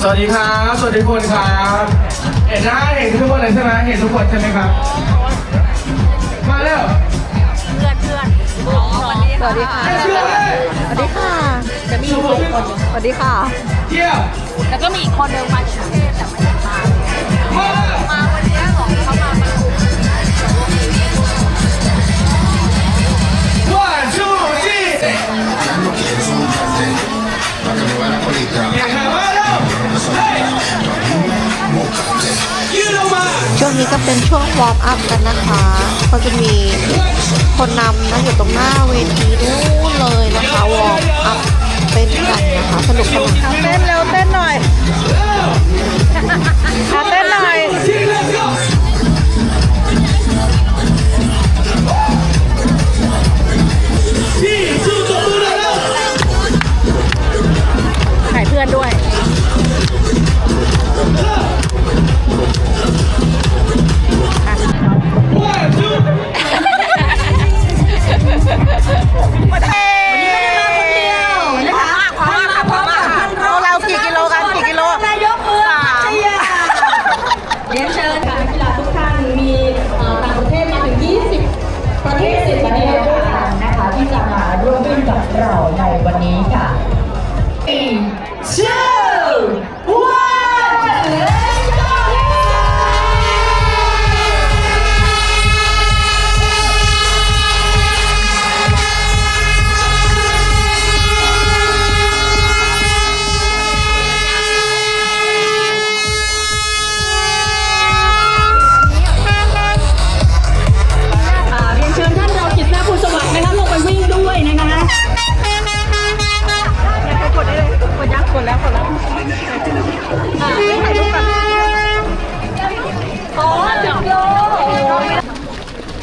สวัสดีครับ สวัสดีทุกคนครับ เห็นหน้าเห็นทุกคนเลยใช่ไหมเห็นทุกคนใช่ไหมครับ มาเร็วเพื่อนเพื่อนสวัสดีค่ะให้เชื่อเลยสวัสดีค่ะ จะมีอีกคนหนึ่งสวัสดีค่ะ เที่ยวแล้วก็มีอีกคนหนึ่งมาจากกรุงเทพแต่ไม่ได้มา มามาวันนี้ของเขามาประชุม one two three นี้ก็เป็นช่วงวอร์มอัพกันนะคะก็จะมีคนนำนะอยู่ตรงหน้าเวทีนู้นเลยนะคะวอร์มอัพเต้นกันนะคะสนุกสนานเต้นเร็วเต้นหน่อยเอาเต้นหน่อย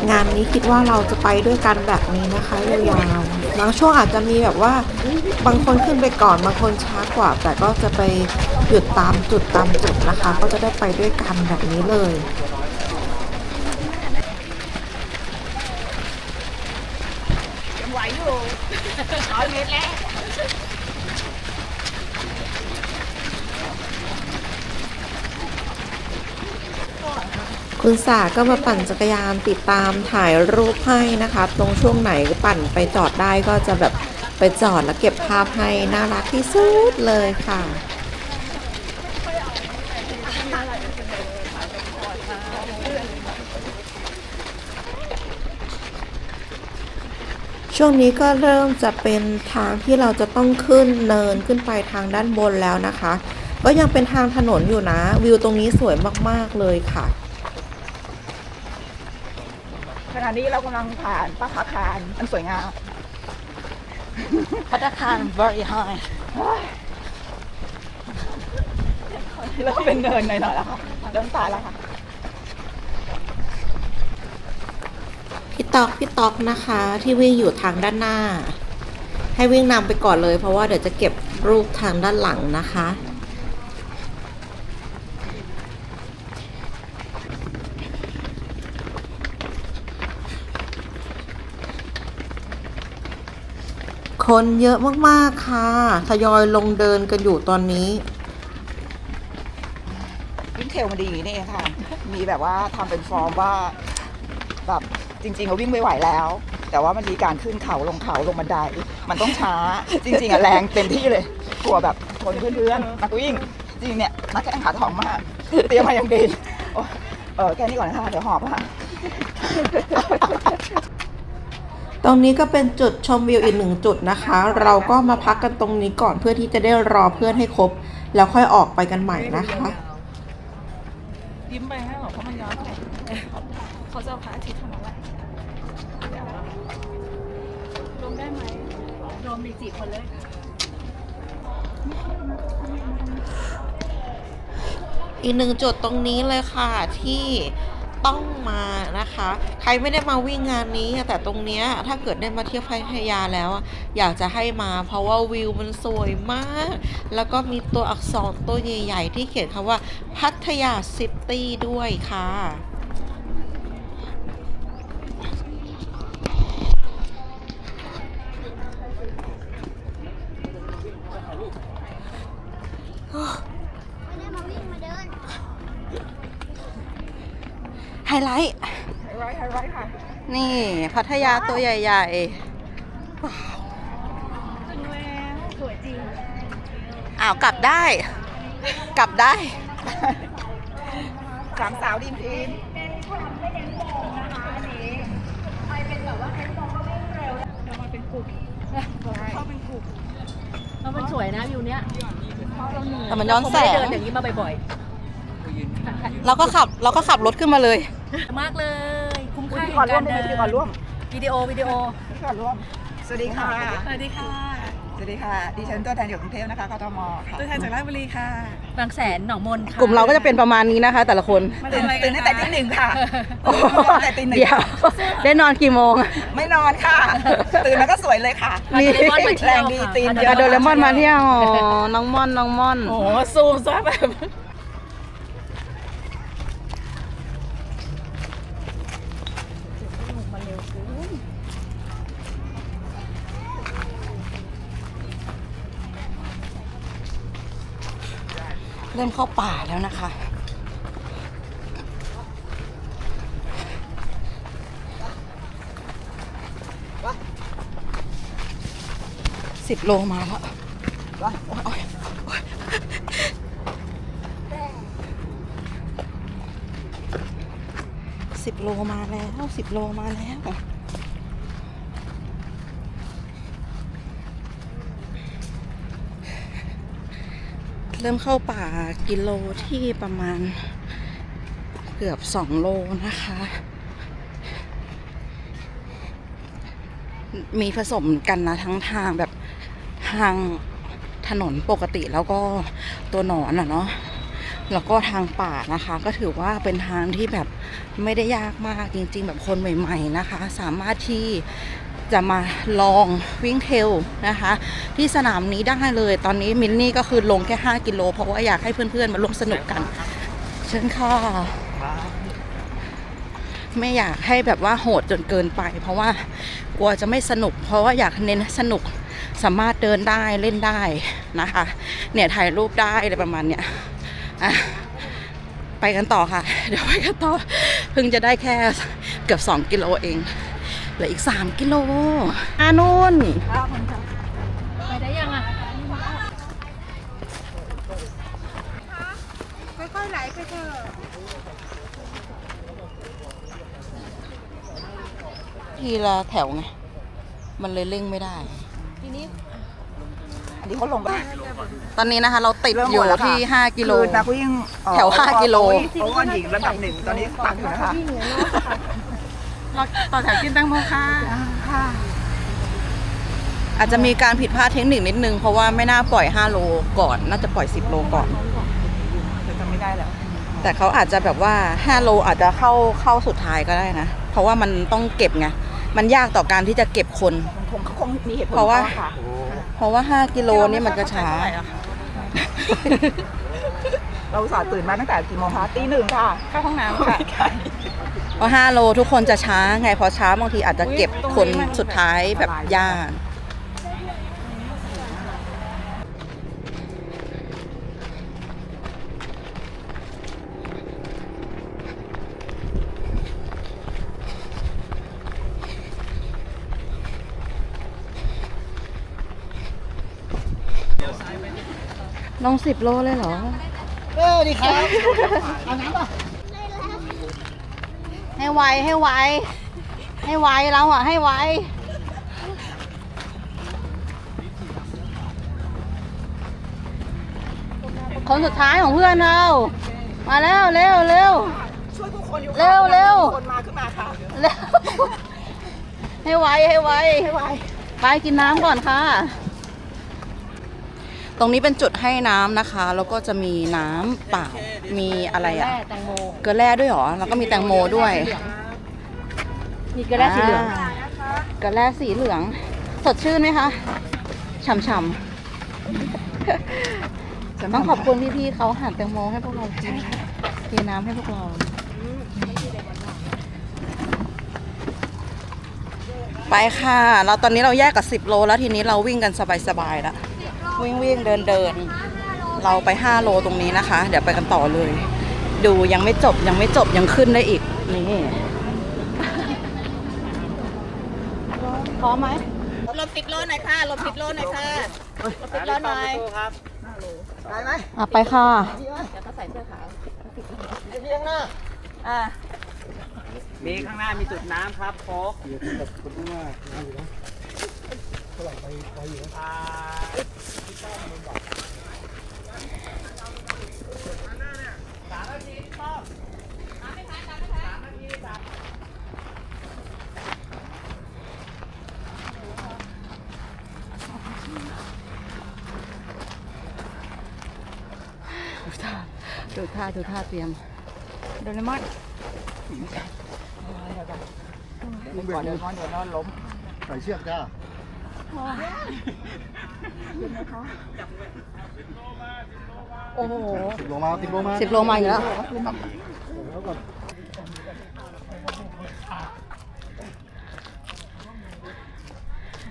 งานนี้คิดว่าเราจะไปด้วยกันแบบนี้นะคะยาวๆบางช่วงอาจจะมีแบบว่าบางคนขึ้นไปก่อนบางคนช้ากว่า แต่ก็จะไปหยุดตามจุดตามจุดนะคะ ก็จะได้ไปด้วยกันแบบนี้เลย ไหวอยู่ร้อยเมตรแล้ว คุณสาก็มาปั่นจักรยานติดตามถ่ายรูปให้นะคะ ตรงช่วงไหนปั่นไปจอดได้ก็จะแบบไปจอดแล้วเก็บภาพให้น่ารักที่สุดเลยค่ะช่วงนี้ก็เริ่มจะเป็นทางที่เราจะต้องขึ้นเนินขึ้นไปทางด้านบนแล้วนะคะ ก็ยังเป็นทางถนนอยู่นะ วิวตรงนี้สวยมาก ๆ เลยค่ะ ขณะนี้เรากำลังผ่านป้าคารอันสวยงาม พัตคาร very high เริ่มเป็นเนินหน่อยๆแล้วค่ะเริ่มตายแล้วค่ะ พี่ตอกพี่ตอกนะคะ ที่วิ่งอยู่ทางด้านหน้า ให้วิ่งนำไปก่อนเลย เพราะว่าเดี๋ยวจะเก็บรูปทางด้านหลังนะคะ คนเยอะมากๆค่ะทยอยลงเดินกันอยู่ตอนนี้ วิ่งเทรลมันดีอย่างนี้นี่เองค่ะ มีแบบว่าทำเป็นฟอร์มว่าแบบจริงๆอะวิ่งไม่ไหวแล้ว แต่ว่ามันมีการขึ้นเขาลงเขาลงบันได มันต้องช้า จริงๆอะแรงเต็มที่เลย กลัวแบบชนเพื่อนๆนักวิ่ง จริงๆเนี่ยนักแข่งขาทองมาก เตรียมมาอย่างดีโอ้เออแค่นี้ก่อนนะคะเดี๋ยวหอบค่ะ ตรงนี้ก็เป็นจุดชมวิวอีกหนึ่งจุดนะคะ เราก็มาพักกันตรงนี้ก่อนเพื่อที่จะได้รอเพื่อนให้ครบ แล้วค่อยออกไปกันใหม่นะคะยิ้มไปให้หรอเพราะมันย้อนเขาจะเอาพระอาทิตย์ทำอะไรรวมได้ไหมรวมมีสี่คนเลยอีกหนึ่งจุดตรงนี้เลยค่ะที่ ต้องมานะคะ ใครไม่ได้มาวิ่งงานนี้ แต่ตรงเนี้ยถ้าเกิดได้มาเที่ยวพัทยาแล้วอะอยากจะให้มาเพราะว่าวิวมันสวยมาก แล้วก็มีตัวอักษรตัวใหญ่ ๆ ที่เขียนคำว่าพัทยาซิตี้ด้วยค่ะ ไลท์ไฮไลท์ไฮไลท์ค่ะ นี่พัทยาตัวใหญ่สวยจริงๆอ้าวกลับได้ กลับได้ สามสาวดีมทีมแล้วมันสวยนะวิวเนี้ยแต่มันย้อนแสงเดินอย่างนี้มาบ่อยเราก็ขับเราก็ขับรถขึ้นมาเลยๆ มากเลย คุ้มค่าพิธีกรร่วมได้ไหมพิธีกรร่วม วิดีโอวิดีโอพิธีกรร่วม สวัสดีค่ะ สวัสดีค่ะ สวัสดีค่ะ ดิฉันตัวแทนจากกรุงเทพนะคะกทมค่ะตัวแทนจากราชบุรีค่ะ บางแสนหนองมนค่ะ กลุ่มเราก็จะเป็นประมาณนี้นะคะ แต่ละคนตื่นตื่นตั้งแต่ตีหนึ่งค่ะโอ้โหตั้งแต่ตีหนึ่งเดี๋ยวได้นอนกี่โมง ไม่นอนค่ะ ตื่นแล้วก็สวยเลยค่ะมีโดเรมอนมาเที่แรยวงดีค่ะตีนอะโดเรมอนมาเที่ยวอ๋อน้องม่อนน้องม่อน โอ้โหซูมซะแบบ เริ่มเข้าป่าแล้วนะคะ สิบโลมาแล้วสิบโลมาแล้วสิบโลมาแล้ว เริ่มเข้าป่ากิโลที่ประมาณเกือบสองโลนะคะ มีผสมกันนะทั้งทางแบบทางถนนปกติแล้วก็ตัวหนอนอะเนาะแล้วก็ทางป่านะคะ ก็ถือว่าเป็นทางที่แบบไม่ได้ยากมากจริง ๆ แบบคนใหม่ ๆนะคะ สามารถที่ จะมาลองวิ่งเทลนะคะ ที่สนามนี้ได้เลย ตอนนี้มินนี่ก็คือลงแค่ 5 กิโล เพราะว่าอยากให้เพื่อนๆ มาร่วมสนุกกัน เชิญค่ะไม่อยากให้แบบว่าโหดจนเกินไป เพราะว่ากลัวจะไม่สนุก เพราะว่าอยากเน้นสนุกสามารถเดินได้เล่นได้นะคะ เนี่ยถ่ายรูปได้อะไรประมาณเนี้ยอะไปกันต่อค่ะ เดี๋ยวไปกันต่อเพิ่งจะได้แค่เกือบ 2 กิโลเอง เหลืออีก 3 กิโลอานุ่นไปได้ยังอะทีละแถวไง มันเลยเร่งไม่ได้อันนี้เขาลงไป ตอนนี้นะคะ เราติดเริ่มอหมยู่ดแล้วค่ะที่ 5 กิโลคือนักวิ่งเอ่อแถวห้ากิโลโอเวอร์หญิงระดับหนึ่งตอนนี้ตักอยู่นะคะ เราต่อแถวกินแตงโมค่ะอาจจะมีการผิดพลาดเทคนิคนิดนึง เพราะว่าไม่น่าปล่อย 5 โลก่อน น่าจะปล่อย 10 โลก่อนเดี๋ยวจำไม่ได้แล้ว แต่เขาอาจจะแบบว่า 5 โลอาจจะเข้าเข้าสุดท้ายก็ได้นะ เพราะว่ามันต้องเก็บไง มันยากต่อการที่จะเก็บคน มันคงเขาคงมีเหตุผลเพราะว่าค่ะเพราะว่า 5 กิโลนี่มันก็ช้า เราอุตส่าห์ตื่นมาตั้งแต่กี่โมงคะตีหนึ่งค่ะ เข้าห้องน้ำค่ะ เพราะ5โลทุกคนจะช้าไงพอช้าบางทีอาจจะเก็บคนสุดท้ายแบบยากลงสิบโลเลยเหรอ เออดีครับ ให้ไวให้ไวให้ไวเราอะ ให้ไวคนสุดท้ายของเพื่อนเรา มาแล้วเร็วเร็ว ช่วยผู้คนอยู่ค่ะเร็วเร็วคนมาขึ้นมาค่ะเร็วให้ไวให้ไว ให้ไว ไปกินน้ำก่อนค่ะ ตรงนี้เป็นจุดให้น้ำนะคะ แล้วก็จะมีน้ำเปล่า มีอะไรอะแตงโม เกลือแร่ด้วยเหรอ แล้วก็มีแตงโมด้วยมีกระแลสีเหลืองาเกลือแร่สีเหลือง สดชื่นไหมคะ ฉ่ำๆต้องขอบคุณพี่ๆเขาหั่นแตงโมให้พวกเรากินเทน้ำให้พวกเรา ไปค่ะ เราตอนนี้เราแยกกับ 10 โล แล้วทีนี้เราวิ่งกันสบายๆแล้ว วิ่งวิ่งเดินเดิน เราไป 5 โลตรงนี้นะคะ เดี๋ยวไปกันต่อเลย ดูยังไม่จบยังไม่จบยังขึ้นได้อีก นี่พร้อมไหมลบสิบโลหน่อยค่ะลบสิบโลหน่อยค่ะลบสิบโลหน่อยได้ไหมอะไปค่ะอ่ามีข้างหน้ามีจุดน้ำครับโค้กดู ดูท่าเตรียมโดเรมอนไม่ก่อนเดี๋ยวนอนเดี๋ยวนอนล้มใส่เชือกจ้าโอ้โหสิบโลมาสิบโลมาสิบโลมาอีกแล้ว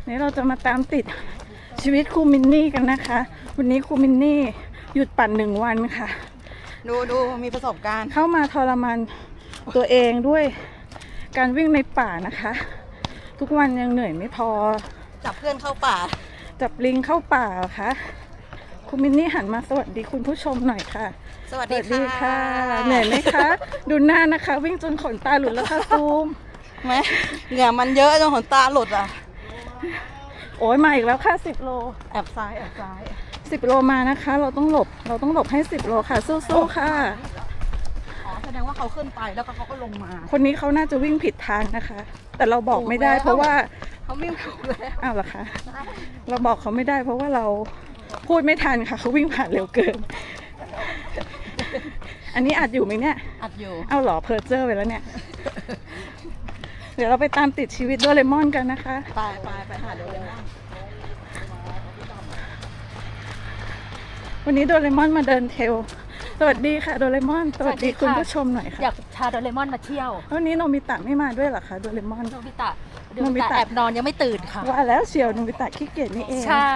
นี่เราจะมาตามติดชีวิตครูมินนี่กันนะคะ วันนี้ครูมินนี่หยุดปั่นหนึ่งวันค่ะ ดูดูมีประสบการณ์ เข้ามาทรมานตัวเองด้วยการวิ่งในป่านะคะ ทุกวันยังเหนื่อยไม่พอ จับเพื่อนเข้าป่า จับลิงเข้าป่าเหรอคะคุณมินนี่หันมาสวัสดีคุณผู้ชมหน่อยค่ะ สวัสสดีวัสดีค่ะค่ะเหนื่อยไหมคะ ดูหน้านะคะ วิ่งจนขนตาหลุดแล้วค่ะซูมไหมเหงื่อมันเยอะจนขนตาหลุดอะ โอ้ยมาอีกแล้วค่ะสิบโล แอบซ้ายแอบซ้าย สิบโลมานะคะ เราต้องหลบ เราต้องหลบให้สิบโลค่ะ สู้ๆค่ะ อ๋อแสดงว่าเขาขึ้นไปแล้วก็เขาก็ลงมา คนนี้เขาน่าจะวิ่งผิดทางนะคะ แต่เราบอกไม่ได้เพราะว่า เขาวิ่งถูกเลยอ้าวเหรอคะ เราบอกเขาไม่ได้ เพราะว่าเราพูดไม่ทันค่ะเขาวิ่งผ่านเร็วเกิน อันนี้อัดอยู่ไหมเนี่ย อัดอยู่เอาเหรอเพอร์เจอร์ไปแล้วเนี่ย เดี๋ยวเราไปตามติดชีวิตโดเรมอนกันนะคะ ไปไปไปหาดูเลยน วันนี้โดเรมอนมาเดินเทรลสวัสดีค่ะโดเรมอน สวัสดีคุณผู้ชมหน่อยอยาค่ะกพาโดเรมอนมาเที่ยว วันนี้โนมิตะไม่มาด้วยเหรอคะโดเรมอน โนบิตะโนโนบิบิตะตะแอบนอนยังไม่ตื่นค่ะ ว่าแล้วเชียวโนมิตะขี้เกียจนี่เองใช่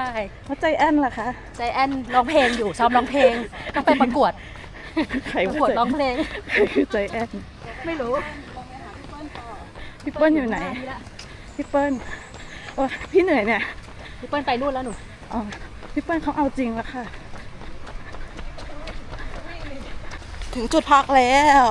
แล้วใจแอนล่ะคะ ใจแอนร้องเพลงอยู่ซ้อมร้องเพลงต้องไปประกวดใครประว่ากวดใจร้องเพลงใครคือใจแอนไม่รู้พี่เปิ้ลอยู่ไหนพี่เปิ้ลโอ้ยพี่เหนื่อยเนี่ยพี่เปิ้ลไปนู่นแล้วหนูอ๋อพี่เปิ้ลเขาเอาจริงแล้วค่ะ ถึงจุดพักแล้ว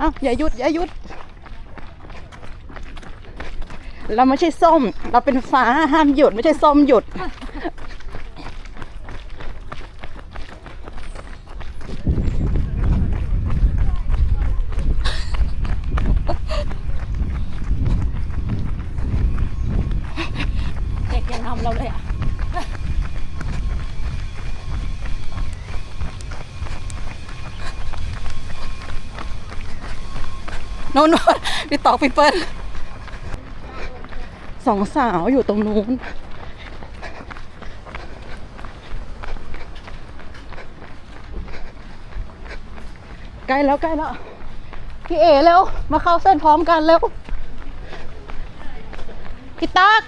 อ้าวอย่าหยุด อย่าหยุด เราไม่ใช่ส้ม เราเป็นฟ้าห้ามหยุด ไม่ใช่ส้มหยุดกยังทำเราเลยอะ โน่นพี่ตอกพี่เปิ้ลสองสาวอยู่ตรงนู้น ใกล้แล้วใกล้แล้ว พี่เอเร็ว มาเข้าเส้นพร้อมกันเร็ว พี่ตัก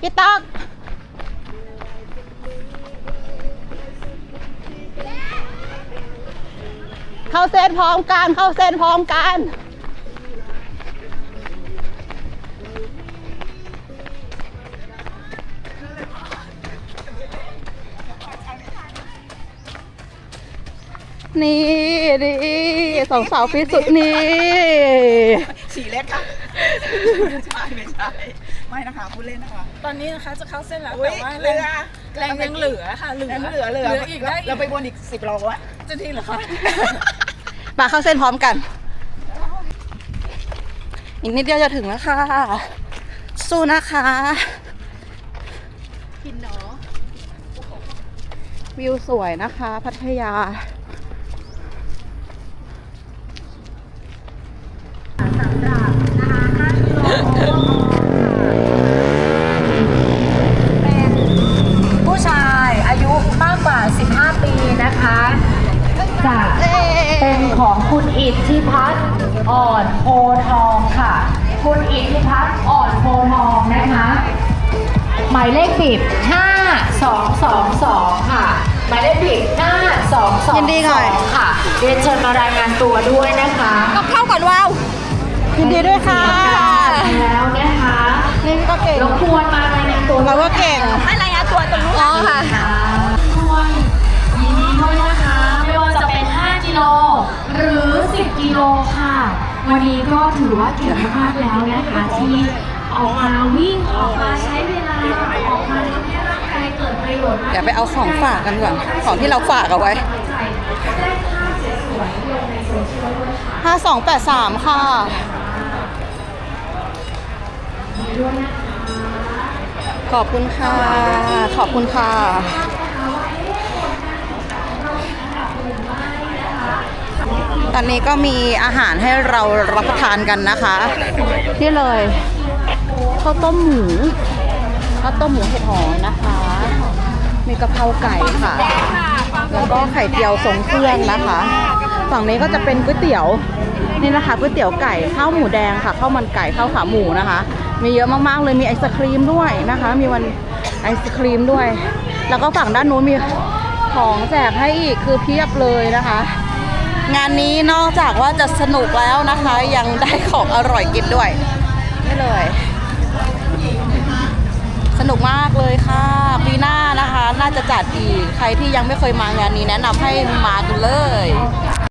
พี่ตัก เข้าเส้นพร้อมกัน เข้าเส้นพร้อมกันนี่นี่สองสาวฟิตสุดนี่สีเล็กค่ะไม่ใช่ไม่ใช่ไม่นะคะพูดเล่นนะคะ ตอนนี้นะคะจะเข้าเส้นแล้วอุ๊ยแต่ว่าเรือแรงยังเหลือค่ะเหลือยังเหลือเหลืออีกได้เราไปวนอีกสิบโลวะจะทีเหรอคะ มาเข้าเส้นพร้อมกัน อีกนิดเดียวจะถึงแล้วค่ะ สู้นะคะกินเนาะวิวสวยนะคะ พัทยา มายเลขปิด5222ค่ะหมายเลขปิด5222ยินดีหน่อยค่ะเรียนเชิญมารายงานตัวด้วยนะคะต้องเข้าก่อนว้าวยินดีด้วยค่ะแล้วนะคะนี่ก็เก่งรบกวนมารายงานตัวเราก็เก่ง ไม่รายงานตัวตรงนู้นอ๋อค่ะด้วยยินดีด้วยนะคะ ไม่ว่าจะเป็น 5 กิโล หรือ 10 กิโลค่ะ วันนี้ก็ถือว่าเก่งมากๆแล้วนะคะ ที่ออกมาวิ่งออกมาใช้เว ออกมาทำให้ร่างกายเดี๋ยวไปเอาของฝากกันก่อน ของที่เราฝากเอาไว้ได้าสวยๆลงในโซเชียลด้วยค่ะ5283ค่ะ ขอบคุณค่ะ ขอบคุณค่ะ ตอนนี้ก็มีอาหารให้เรารับประทานกันนะคะ นี่เลยข้าวต้มหมู ข้าวต้มหมูเห็ดหอมนะคะ มีกะเพราไก่ค่ะ แล้วก็ไข่เจียวทรงเครื่องนะคะ ฝั่งนี้ก็จะเป็นก๋วยเตี๋ยวนี่นะคะก๋วยเตี๋ยวไก่ข้าวหมูแดงค่ะข้าวมันไก่ข้าวขาหมูนะคะ มีเยอะมากๆเลยมีไอศครีมด้วยนะคะ มีวันไอศครีมด้วย แล้วก็ฝั่งด้านนู้นมีของแจกให้อีกคือเพียบเลยนะคะ งานนี้นอกจากว่าจะสนุกแล้วนะคะ ยังได้ของอร่อยกินด้วยนี่เลย สนุกมากเลยค่ะ ปีหน้านะคะ น่าจะจัดอีก ใครที่ยังไม่เคยมางานนี้แนะนำให้มากันเลย